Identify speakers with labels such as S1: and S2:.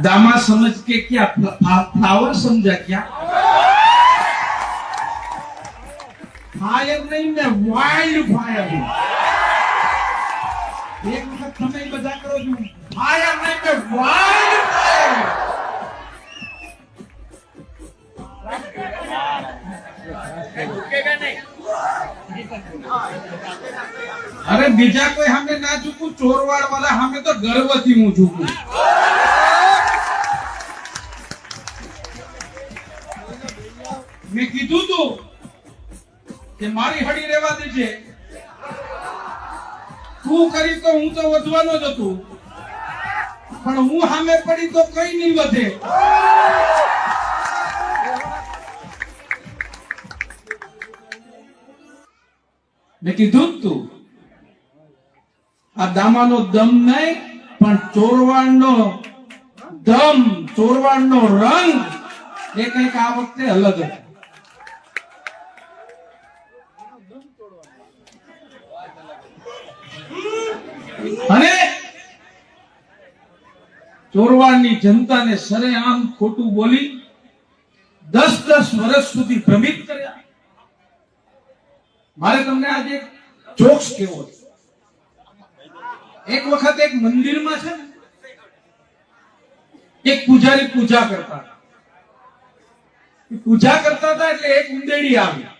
S1: दामा समझ के क्या फ्लावर समझा क्या ફાયર નહીં ને વાઇલ્ડ ફાયર એક વખત તમે બધા કરો છો ફાયર નહીં ને વાઇલ્ડ ફાયર અરે બીજા કોઈ સામે ના ચૂકું ચોરવાડ વાળા સામે તો ગર્વથી હું ચૂકું મેં કીધું તું કે મારી હડી રહેવા દેજે. તું કરી તો હું તો વધવાનો જ હતું. પણ હું સામે પડી તો કઈ નહીં વધે. મેં કીધું તું, આ દામાનો દમ નહીં, પણ ચોરવાડનો દમ ચોરવાડનો રંગ એ કંઈક આ વખતે અલગ હતો અને ચોરવાડની જનતાને સરેઆમ ખોટું બોલી દસ દસ વર્ષ સુધી ભ્રમિત કર્યા. મારે તમને આજે જોક્સ કેવો છે? એક વખત એક મંદિરમાં છે એક પૂજારી પૂજા કરતા પૂજા કરતા હતા એટલે એક ઉંદેડી આવી.